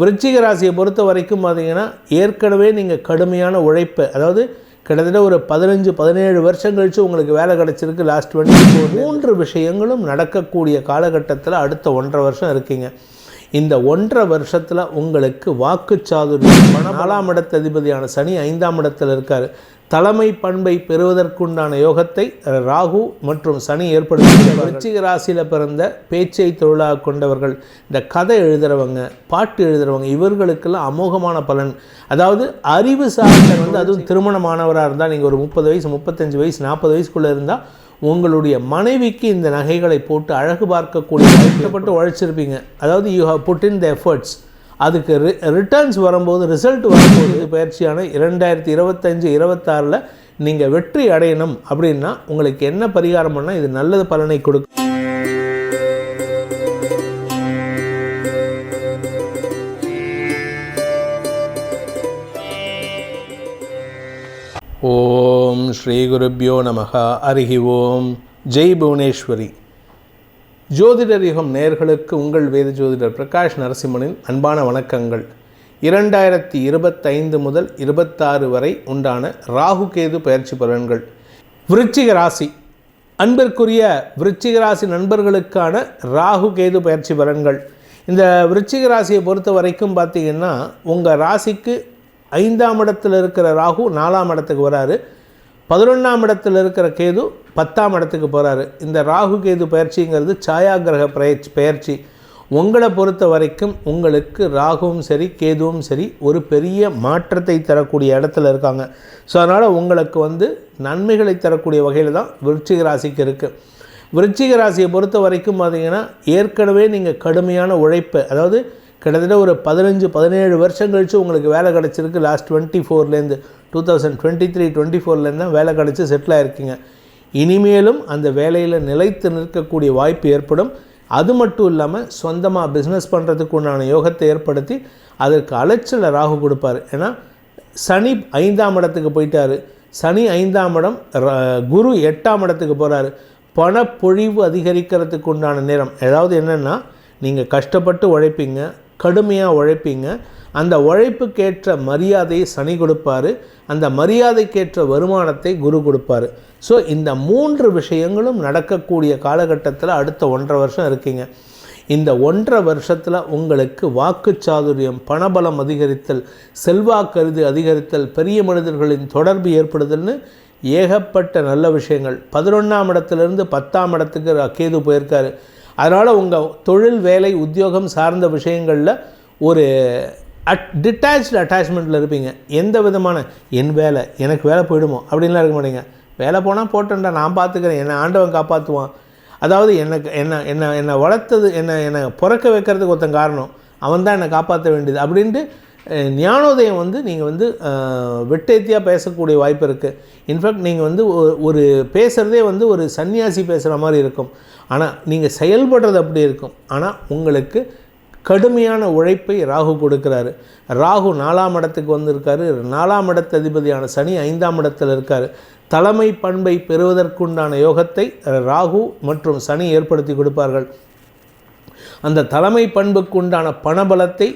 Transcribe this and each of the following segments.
விருச்சிக ராசியை பொறுத்த வரைக்கும் பார்த்தீங்கன்னா ஏற்கனவே நீங்கள் கடுமையான உழைப்பு அதாவது கிட்டத்தட்ட ஒரு பதினஞ்சு பதினேழு வருஷம் கழிச்சு உங்களுக்கு வேலை கிடச்சிருக்கு லாஸ்ட் டுவெண்ட்டி மூன்று விஷயங்களும் நடக்கக்கூடிய காலகட்டத்தில் அடுத்த ஒன்றரை வருஷம் இருக்கீங்க. இந்த ஒன்றரை வருஷத்தில் உங்களுக்கு வாக்குச்சாதுரியம் பண நாலாம் இடத்த அதிபதியான சனி ஐந்தாம் இடத்தில் இருக்கார். தலைமை பண்பை பெறுவதற்குண்டான யோகத்தை ராகு மற்றும் சனி ஏற்படுத்தி விருச்சிக ராசியில் பிறந்த பேச்சை தொழிலாக கொண்டவர்கள் இந்த கதை எழுதுகிறவங்க பாட்டு எழுதுகிறவங்க இவர்களுக்கெல்லாம் அமோகமான பலன். அதாவது அறிவு சார்ந்த வந்து அதுவும் திருமணமானவராக இருந்தால் நீங்கள் ஒரு முப்பது வயசு முப்பத்தஞ்சு வயசு நாற்பது வயசுக்குள்ளே இருந்தால் உங்களுடைய மனைவிக்கு இந்த நகைகளை போட்டு அழகு பார்க்கக்கூடிய கஷ்டப்பட்டு உழைச்சிருப்பீங்க. அதாவது you have put in the efforts அதுக்கு ரி ரிட்டர்ன்ஸ் வரும்போது ரிசல்ட் வரும்போது பயிற்சியான இரண்டாயிரத்தி இருபத்தஞ்சு இருபத்தாறில் நீங்கள் வெற்றி அடையணும் அப்படின்னா உங்களுக்கு என்ன பரிகாரம் பண்ணால் இது நல்லது பலனை கொடுக்கும். ஓம் ஸ்ரீ குருப்யோ நமக அருகி ஓம். ஜெய் புவனேஸ்வரி. ஜோதிடர் யுகம் நேர்களுக்கு உங்கள் வேத ஜோதிடர் பிரகாஷ் நரசிம்மனின் அன்பான வணக்கங்கள். இரண்டாயிரத்தி இருபத்தைந்து முதல் இருபத்தாறு வரை உண்டான ராகு கேது பயிற்சி பலன்கள். விருச்சிக ராசி. அன்பிற்குரிய விருச்சிக ராசி நண்பர்களுக்கான ராகு கேது பயிற்சி பலன்கள். இந்த விருச்சிக ராசியை பொறுத்த வரைக்கும் பார்த்தீங்கன்னா உங்கள் ராசிக்கு ஐந்தாம் இடத்தில் இருக்கிற ராகு நாலாம் இடத்துக்கு வராரு. பதினொன்றாம் இடத்தில் இருக்கிற கேது பத்தாம் இடத்துக்கு போகிறாரு இந்த ராகு கேது பயிற்சிங்கிறது சாயாகிரக பயிற்சி பயிற்சி. உங்களை பொறுத்த வரைக்கும் உங்களுக்கு ராகுவும் சரி கேதுவும் சரி ஒரு பெரிய மாற்றத்தை தரக்கூடிய இடத்துல இருக்காங்க. ஸோ அதனால் உங்களுக்கு வந்து நன்மைகளை தரக்கூடிய வகையில் தான் விருச்சிக ராசிக்கு இருக்குது விருச்சிக ராசியை பொறுத்த வரைக்கும் பார்த்தீங்கன்னா ஏற்கனவே நீங்கள் கடுமையான உழைப்பு அதாவது கிட்டத்தட்ட ஒரு பதினஞ்சு பதினேழு வருஷம் கழிச்சு உங்களுக்கு வேலை கிடச்சிருக்கு last twenty ஃபோர்லேருந்து two thousand twenty three twenty ஃபோர்லேருந்து தான் வேலை கிடச்சி செட்டில் ஆயிருக்கீங்க. இனிமேலும் அந்த வேலையில் நிலைத்து நிற்கக்கூடிய வாய்ப்பு ஏற்படும். அது மட்டும் இல்லாமல் சொந்தமாக பிஸ்னஸ் பண்ணுறதுக்கு உண்டான யோகத்தை ஏற்படுத்தி அதற்கு அலைச்சலை ராகு கொடுப்பார். ஏன்னா சனி ஐந்தாம் இடத்துக்கு போயிட்டார். சனி ஐந்தாம் இடம் ர- குரு எட்டாம் இடத்துக்கு போகிறாரு பணப்பொழிவு அதிகரிக்கிறதுக்கு உண்டான நேரம். ஏதாவது என்னென்னா நீங்கள் கஷ்டப்பட்டு உழைப்பீங்க கடுமையாக உழைப்பீங்க. அந்த உழைப்புக்கேற்ற மரியாதையை சனி கொடுப்பாரு. அந்த மரியாதைக்கேற்ற வருமானத்தை குரு கொடுப்பாரு. ஸோ இந்த மூன்று விஷயங்களும் நடக்கக்கூடிய காலகட்டத்தில் அடுத்த ஒன்றரை வருஷம் இருக்கீங்க. இந்த ஒன்றரை வருஷத்தில் உங்களுக்கு வாக்கு சாதுரியம் பணபலம் அதிகரித்தல் செல்வாக்கருதி அதிகரித்தல் பெரிய மனிதர்களின் தொடர்பு ஏற்படுதல்னு ஏகப்பட்ட நல்ல விஷயங்கள். பதினொன்றாம் இடத்துலேருந்து பத்தாம் இடத்துக்கு கேது போயிருக்காரு. அதனால் உங்கள் தொழில் வேலை உத்தியோகம் சார்ந்த விஷயங்களில் ஒரு அட் டிட்டாச்சு அட்டாச்மெண்ட்டில் இருப்பீங்க. எந்த விதமான என் வேலை எனக்கு வேலை போயிடுமோ? அப்படின்லாம் இருக்க மாட்டீங்க. வேலை போனால் போட்டேன்டா நான் பார்த்துக்கிறேன் என்னை ஆண்டவன் காப்பாற்றுவான் அதாவது எனக்கு என்ன என்ன என்னை வளர்த்தது என்னை என்னை பிறக்க வைக்கிறதுக்கு ஒருத்தன் காரணம். அவன் தான் என்னை காப்பாற்ற வேண்டியது. அப்படின்ட்டு ஞானோதயம் வந்து நீங்கள் வந்து வெட்டேத்தியாக பேசக்கூடிய வாய்ப்பு இருக்குது இன்ஃபேக்ட் நீங்கள் வந்து ஒரு பேசுகிறதே வந்து ஒரு சன்னியாசி பேசுகிற மாதிரி இருக்கும். ஆனால் நீங்கள் செயல்படுறது அப்படி இருக்கும். ஆனால் உங்களுக்கு கடுமையான உழைப்பை ராகு கொடுக்கிறாரு. ராகு நாலாம் இடத்துக்கு வந்திருக்காரு. நாலாம் இடத்து அதிபதியான சனி ஐந்தாம் இடத்தில் இருக்கார். தலைமை பண்பை பெறுவதற்குண்டான யோகத்தை ராகு மற்றும் சனி ஏற்படுத்தி கொடுப்பார்கள். அந்த தலைமை பண்புக்கு உண்டான பணபலத்தை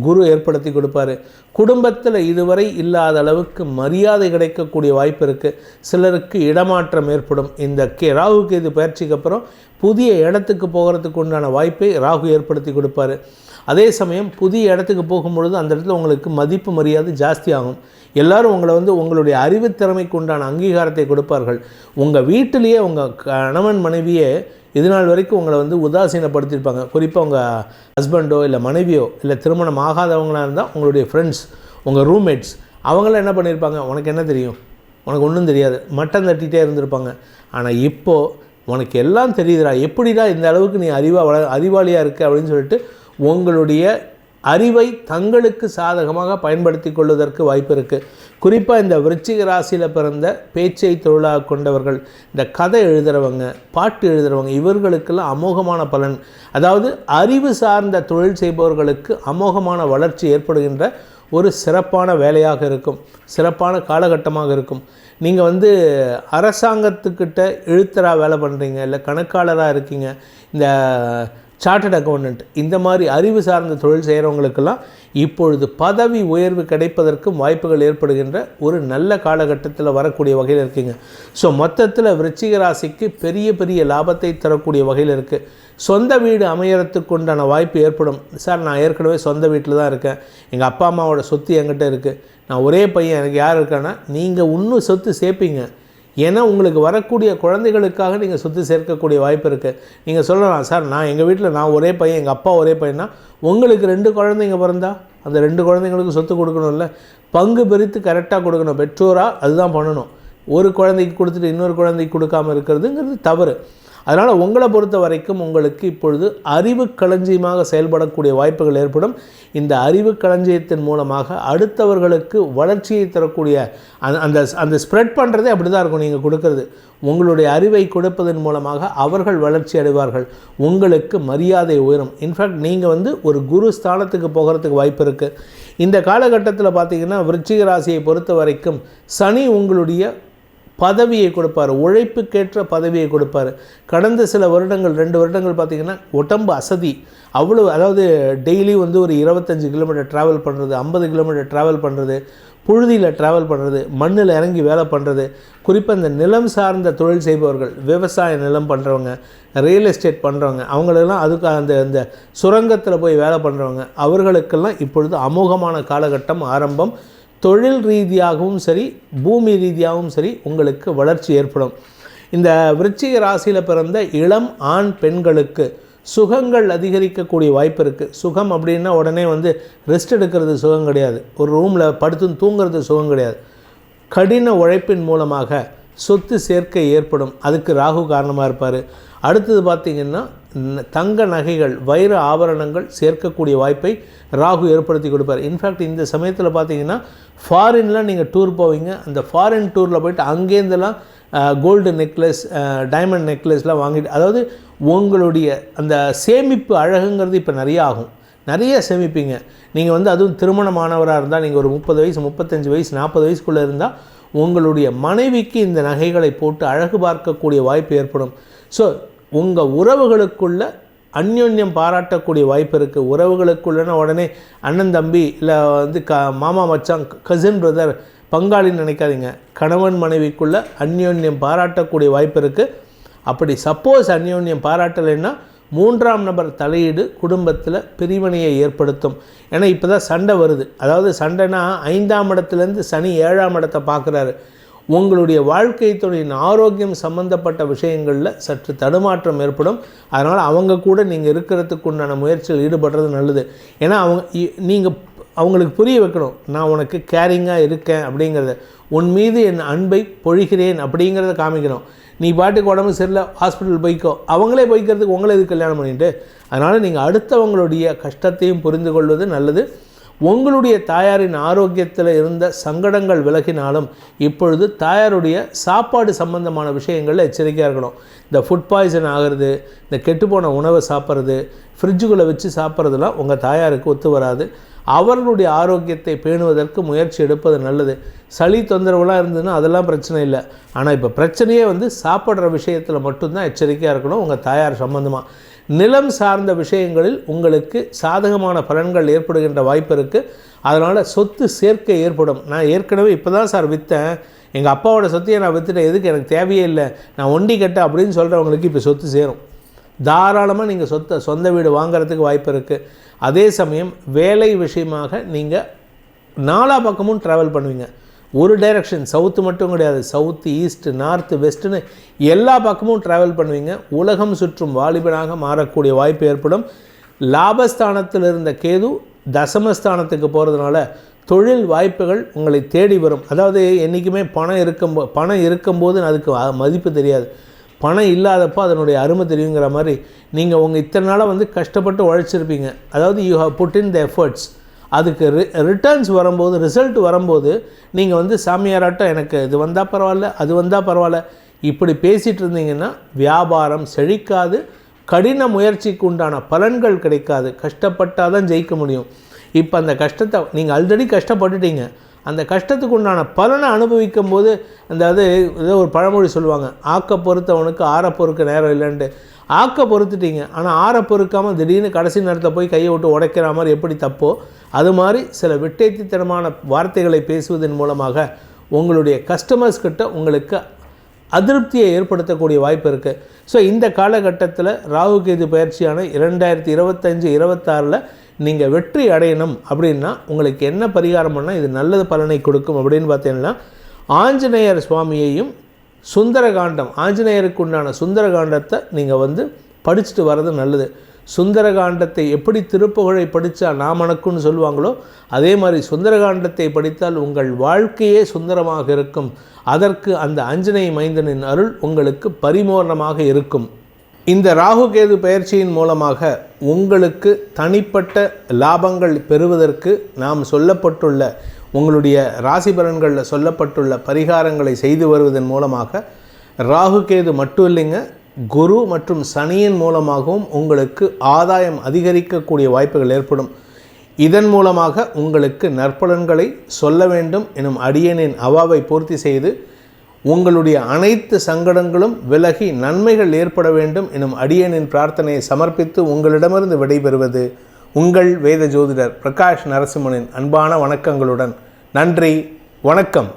குரு ஏற்படுத்தி கொடுப்பாரு. குடும்பத்தில் இதுவரை இல்லாத அளவுக்கு மரியாதை கிடைக்கக்கூடிய வாய்ப்பு இருக்குது சிலருக்கு இடமாற்றம் ஏற்படும். இந்த கே ராகு கேது பயிற்சிக்கு அப்புறம் புதிய இடத்துக்கு போகிறதுக்கு உண்டான வாய்ப்பை ராகு ஏற்படுத்தி கொடுப்பாரு. அதே சமயம் புதிய இடத்துக்கு போகும்பொழுது அந்த இடத்துல உங்களுக்கு மதிப்பு மரியாதை ஜாஸ்தி ஆகும். எல்லாரும் உங்களை வந்து உங்களுடைய அறிவுத்திறமைக்கு உண்டான அங்கீகாரத்தை கொடுப்பார்கள். உங்கள் வீட்டிலேயே உங்கள் கணவன் மனைவியே இது நாள் வரைக்கும் உங்களை வந்து உதாசீனப்படுத்தியிருப்பாங்க. குறிப்பாக உங்கள் ஹஸ்பண்டோ இல்லை மனைவியோ இல்லை திருமணம் ஆகாதவங்களாக இருந்தால் உங்களுடைய ஃப்ரெண்ட்ஸ் உங்கள் ரூம்மேட்ஸ் அவங்களாம் என்ன பண்ணியிருப்பாங்க? உனக்கு என்ன தெரியும்? உனக்கு ஒன்றும் தெரியாது. மட்டம் தட்டிகிட்டே இருந்திருப்பாங்க. ஆனால் இப்போது உனக்கு எல்லாம் தெரியுதுடா. எப்படிடா இந்த அளவுக்கு நீ அறிவா வள அறிவாளியாக இருக்க அப்படின்னு சொல்லிட்டு உங்களுடைய அறிவை தங்களுக்கு சாதகமாக பயன்படுத்தி கொள்வதற்கு வாய்ப்பு இருக்குது குறிப்பாக இந்த விருச்சிக ராசியில் பிறந்த பேச்சை தொழிலாக கொண்டவர்கள் இந்த கதை எழுதுகிறவங்க பாட்டு எழுதுகிறவங்க இவர்களுக்கெல்லாம் அமோகமான பலன். அதாவது அறிவு சார்ந்த தொழில் செய்பவர்களுக்கு அமோகமான வளர்ச்சி ஏற்படுகின்ற ஒரு சிறப்பான வேலையாக இருக்கும். சிறப்பான காலகட்டமாக இருக்கும். நீங்கள் வந்து அரசாங்கத்துக்கிட்ட எழுத்தராக வேலை பண்ணுறீங்க இல்லை கணக்காளராக இருக்கீங்க இந்த சார்ட்டட் அக்கௌண்டன்ட் இந்த மாதிரி அறிவு சார்ந்த தொழில் செய்கிறவங்களுக்கெல்லாம் இப்பொழுது பதவி உயர்வு கிடைப்பதற்கும் வாய்ப்புகள் ஏற்படுகின்ற ஒரு நல்ல காலகட்டத்தில் வரக்கூடிய வகையில் இருக்குங்க. ஸோ மொத்தத்தில் விருச்சிக ராசிக்கு பெரிய பெரிய லாபத்தை தரக்கூடிய வகையில் இருக்குது சொந்த வீடு அமையறதுக்கு உண்டான வாய்ப்பு ஏற்படும். சார் நான் ஏற்கனவே சொந்த வீட்டில் தான் இருக்கேன். எங்கள் அப்பா அம்மாவோட சொத்து என்கிட்ட இருக்குது நான் ஒரே பையன் எனக்கு யார் இருக்கான்னா நீங்கள் இன்னும் சொத்து சேர்ப்பீங்க ஏன்னா உங்களுக்கு வரக்கூடிய குழந்தைகளுக்காக நீங்கள் சொத்து சேர்க்கக்கூடிய வாய்ப்பு இருக்குது நீங்கள் சொல்லலாம் சார் நான் எங்கள் வீட்டில் நான் ஒரே பையன் எங்கள் அப்பா ஒரே பையனா உங்களுக்கு ரெண்டு குழந்தைங்க பிறந்தா அந்த ரெண்டு குழந்தைங்களுக்கு சொத்து கொடுக்கணும்ல? பங்கு பிரித்து கரெக்டாக கொடுக்கணும். பெற்றோராக அதுதான் பண்ணணும். ஒரு குழந்தைக்கு கொடுத்துட்டு இன்னொரு குழந்தைக்கு கொடுக்காம இருக்கிறதுங்கிறது தவறு. அதனால் உங்களை பொறுத்த வரைக்கும் உங்களுக்கு இப்பொழுது அறிவு களஞ்சியமாக செயல்படக்கூடிய வாய்ப்புகள் ஏற்படும். இந்த அறிவு களஞ்சியத்தின் மூலமாக அடுத்தவர்களுக்கு வளர்ச்சியை தரக்கூடிய அந்த அந்த அந்த ஸ்ப்ரெட் பண்ணுறதே அப்படி தான் இருக்கும் நீங்கள் கொடுக்கறது. உங்களுடைய அறிவை கொடுப்பதன் மூலமாக அவர்கள் வளர்ச்சி அடைவார்கள். உங்களுக்கு மரியாதை உயரும். இன்ஃபேக்ட் நீங்கள் வந்து ஒரு குரு ஸ்தானத்துக்கு போகிறதுக்கு வாய்ப்பு இருக்குது இந்த காலகட்டத்தில் பார்த்தீங்கன்னா விருச்சிக ராசியை பொறுத்த வரைக்கும் சனி உங்களுடைய பதவியை கொடுப்பார். உழைப்புக்கேற்ற பதவியை கொடுப்பார். கடந்த சில வருடங்கள் ரெண்டு வருடங்கள் பார்த்திங்கன்னா உடம்பு அசதி. அவ்வளோ அதாவது டெய்லி வந்து ஒரு இருபத்தஞ்சி கிலோமீட்டர் ட்ராவல் பண்ணுறது ஐம்பது கிலோமீட்டர் ட்ராவல் பண்ணுறது புழுதியில் ட்ராவல் பண்ணுறது மண்ணில் இறங்கி வேலை பண்ணுறது குறிப்பாக இந்த நிலம் சார்ந்த தொழில் செய்பவர்கள் விவசாய நிலம் பண்ணுறவங்க ரியல் எஸ்டேட் பண்ணுறவங்க அவங்களெல்லாம் அதுக்கு அந்த இந்த சுரங்கத்தில் போய் வேலை பண்ணுறவங்க அவர்களுக்கெல்லாம் இப்பொழுது அமோகமான காலகட்டம் ஆரம்பம். தொழில் ரீதியாகவும் சரி பூமி ரீதியாகவும் சரி உங்களுக்கு வளர்ச்சி ஏற்படும். இந்த விருச்சிக ராசியில் பிறந்த இளம் ஆண் பெண்களுக்கு சுகங்கள் அதிகரிக்கக்கூடிய வாய்ப்பு இருக்குது சுகம் அப்படின்னா உடனே வந்து ரெஸ்ட் எடுக்கிறது சுகம் கிடையாது. ஒரு ரூமில் படுத்து தூங்குறது சுகம் கிடையாது. கடின உழைப்பின் மூலமாக சொத்து சேர்க்கை ஏற்படும். அதுக்கு ராகு காரணமாக இருப்பார். அடுத்தது பார்த்திங்கன்னா தங்க நகைகள் வைர ஆபரணங்கள் சேர்க்கக்கூடிய வாய்ப்பை ராகு ஏற்படுத்தி கொடுப்பார். இன்ஃபேக்ட் இந்த சமயத்தில் பார்த்தீங்கன்னா ஃபாரின்லாம் நீங்கள் டூர் போவீங்க. அந்த ஃபாரின் டூரில் போயிட்டு அங்கேருந்தெல்லாம் கோல்டு நெக்லஸ் டைமண்ட் நெக்லஸ்லாம் வாங்கிட்டு அதாவது உங்களுடைய அந்த சேமிப்பு அழகுங்கிறது இப்போ நிறைய ஆகும். நிறைய சேமிப்பீங்க. நீங்கள் வந்து அதுவும் திருமணமானவராக இருந்தால் நீங்கள் ஒரு முப்பது வயசு முப்பத்தஞ்சு வயசு நாற்பது வயசுக்குள்ளே இருந்தால் உங்களுடைய மனைவிக்கு இந்த நகைகளை போட்டு அழகு பார்க்கக்கூடிய வாய்ப்பு ஏற்படும். ஸோ உங்கள் உறவுகளுக்குள்ள அந்யோன்யம் பாராட்டக்கூடிய வாய்ப்பு இருக்குது உறவுகளுக்குள்ளனா உடனே அண்ணன் தம்பி இல்லை வந்து க மாமா மச்சான் கசின் பிரதர் பங்காளின்னு நினைக்காதீங்க. கணவன் மனைவிக்குள்ளே அந்யோன்யம் பாராட்டக்கூடிய வாய்ப்பு இருக்குது அப்படி சப்போஸ் அந்யோன்யம் பாராட்டலைன்னா மூன்றாம் நபர் தலையீடு குடும்பத்தில் பிரிவினையை ஏற்படுத்தும். ஏன்னா இப்போ தான் சண்டை வருது. அதாவது சண்டைனா ஐந்தாம் இடத்துலேருந்து சனி ஏழாம் இடத்தை பார்க்குறாரு. உங்களுடைய வாழ்க்கை துணையின் ஆரோக்கியம் சம்பந்தப்பட்ட விஷயங்களில் சற்று தடுமாற்றம் ஏற்படும். அதனால் அவங்க கூட நீங்கள் இருக்கிறதுக்கு உண்டான முயற்சியில் ஈடுபடுறது நல்லது. ஏன்னா அவங்க நீங்கள் அவங்களுக்கு புரிய வைக்கணும். நான் உனக்கு கேரிங்காக இருக்கேன் அப்படிங்கிறத. உன் மீது என் அன்பை பொழிகிறேன் அப்படிங்கிறத காமிக்கணும். நீ பாட்டுக்கு உடம்பு சரியில்லை ஹாஸ்பிட்டல் போய்க்கோ. அவங்களே போய்க்கிறதுக்கு உங்களே இது கல்யாணம் பண்ணிட்டு? அதனால் நீங்கள் அடுத்தவங்களுடைய கஷ்டத்தையும் புரிந்து கொள்வது நல்லது. உங்களுடைய தாயாரின் ஆரோக்கியத்தில் இருந்த சங்கடங்கள் விலகினாலும் இப்பொழுது தாயாருடைய சாப்பாடு சம்பந்தமான விஷயங்களில் எச்சரிக்கையாக இருக்கணும். இந்த ஃபுட் பாய்சன் ஆகிறது இந்த கெட்டுப்போன உணவை சாப்பிட்றது ஃப்ரிட்ஜுக்குள்ளே வச்சு சாப்பிட்றதுலாம் உங்கள் தாயாருக்கு ஒத்து வராது. அவர்களுடைய ஆரோக்கியத்தை பேணுவதற்கு முயற்சி எடுப்பது நல்லது. சளி தொந்தரவுலாம் இருந்ததுன்னா அதெல்லாம் பிரச்சனை இல்லை. ஆனால் இப்போ பிரச்சனையே வந்து சாப்பிட்ற விஷயத்தில் மட்டும்தான் எச்சரிக்கையாக இருக்கணும் உங்கள் தாயார் சம்மந்தமாக நிலம் சார்ந்த விஷயங்களில் உங்களுக்கு சாதகமான பலன்கள் ஏற்படுகின்ற வாய்ப்பு இருக்குது அதனால் சொத்து சேர்க்கை ஏற்படும். நான் ஏற்கனவே இப்போ தான் சார் விற்றேன் எங்கள் அப்பாவோட சொத்தையை நான் விற்றுட்டேன் எதுக்கு? எனக்கு தேவையே இல்லை. நான் ஒண்டி கட்ட அப்படின்னு சொல்கிறவங்களுக்கு இப்போ சொத்து சேரும். தாராளமாக நீங்கள் சொத்த சொந்த வீடு வாங்குறதுக்கு வாய்ப்பு இருக்குது அதே சமயம் வேலை விஷயமாக நீங்கள் நாலா பக்கமும் ட்ராவல் பண்ணுவீங்க. ஒரு டைரக்ஷன் சவுத்து மட்டும் கிடையாது. சவுத்து ஈஸ்ட் நார்த்து வெஸ்ட்டுன்னு எல்லா பக்கமும் ட்ராவல் பண்ணுவீங்க. உலகம் சுற்றும் வாலிபனாக மாறக்கூடிய வாய்ப்பு ஏற்படும். லாபஸ்தானத்தில் இருந்த கேது தசமஸ்தானத்துக்கு போகிறதுனால தொழில் வாய்ப்புகள் உங்களை தேடி வரும். அதாவது என்றைக்குமே பணம் இருக்கும்போ பணம் இருக்கும்போது அதுக்கு மதிப்பு தெரியாது. பணம் இல்லாதப்போ அதனுடைய அருமை தெரியுங்கிற மாதிரி நீங்கள் உங்கள் இத்தனை நாளாக வந்து கஷ்டப்பட்டு உழைச்சிருப்பீங்க. அதாவது you have put in the efforts அதுக்கு ரி ரிட்டர்ன்ஸ் வரும்போது ரிசல்ட் வரும்போது நீங்கள் வந்து சாமியாராட்டம் எனக்கு இது வந்தால் பரவாயில்ல அது வந்தால் பரவாயில்ல. இப்படி பேசிகிட்டு இருந்தீங்கன்னா வியாபாரம் செழிக்காது கடின முயற்சிக்கு உண்டான பலன்கள் கிடைக்காது. கஷ்டப்பட்டால் தான் ஜெயிக்க முடியும். இப்போ அந்த கஷ்டத்தை நீங்கள் ஆல்ரெடி கஷ்டப்பட்டுட்டீங்க. அந்த கஷ்டத்துக்கு உண்டான பலனை அனுபவிக்கும் போது அந்த அது ஏதோ ஒரு பழமொழி சொல்லுவாங்க. ஆக்க பொறுத்தவனுக்கு ஆற பொறுக்க நேரம் இல்லைன்ட்டு. ஆக்க பொறுத்துட்டீங்க. ஆனால் ஆற பொறுக்காமல் திடீர்னு கடைசி நேரத்தில் போய் கையை விட்டு உடைக்கிற மாதிரி எப்படி தப்போ அது மாதிரி சில விட்டைத்தித்தனமான வார்த்தைகளை பேசுவதன் மூலமாக உங்களுடைய கஸ்டமர்ஸ் கிட்ட உங்களுக்கு அதிருப்தியை ஏற்படுத்தக்கூடிய வாய்ப்பு இருக்குது ஸோ இந்த காலகட்டத்தில் ராகு கேது பயிற்சியான இரண்டாயிரத்தி இருபத்தஞ்சு இருபத்தாறில் நீங்கள் வெற்றி அடையணும் அப்படின்னா உங்களுக்கு என்ன பரிகாரம் பண்ணால் இது நல்லது பலனை கொடுக்கும் அப்படின்னு பார்த்தீங்கன்னா ஆஞ்சநேயர் சுவாமியையும் சுந்தரகாண்டம் ஆஞ்சநேயருக்கு உண்டான சுந்தரகாண்டத்தை நீங்கள் வந்து படிச்சுட்டு வர்றது நல்லது. சுந்தரகாண்டத்தை எப்படி திருப்புகழை படித்தா நாமணக்குன்னு சொல்லுவாங்களோ அதே மாதிரி சுந்தரகாண்டத்தை படித்தால் உங்கள் வாழ்க்கையே சுந்தரமாக இருக்கும். அதற்கு அந்த அஞ்சனை மைந்தனின் அருள் உங்களுக்கு பரிமோரணமாக இருக்கும். இந்த ராகு கேது பயிற்சியின் மூலமாக உங்களுக்கு தனிப்பட்ட லாபங்கள் பெறுவதற்கு நாம் சொல்லப்பட்டுள்ள உங்களுடைய ராசி பலன்களில் சொல்லப்பட்டுள்ள பரிகாரங்களை செய்து வருவதன் மூலமாக ராகு கேது மட்டும் இல்லைங்க குரு மற்றும் சனியின் மூலமாகவும் உங்களுக்கு ஆதாயம் அதிகரிக்கக்கூடிய வாய்ப்புகள் ஏற்படும். இதன் மூலமாக உங்களுக்கு நற்பலன்களை சொல்ல வேண்டும் எனும் அடியனின் அவாவை பூர்த்தி செய்து உங்களுடைய அனைத்து சங்கடங்களும் விலகி நன்மைகள் ஏற்பட வேண்டும் எனும் அடியனின் பிரார்த்தனையை சமர்ப்பித்து உங்களிடமிருந்து விடைபெறுவது உங்கள் வேத ஜோதிடர் பிரகாஷ் நரசிம்மனின் அன்பான வணக்கங்களுடன். நன்றி வணக்கம்.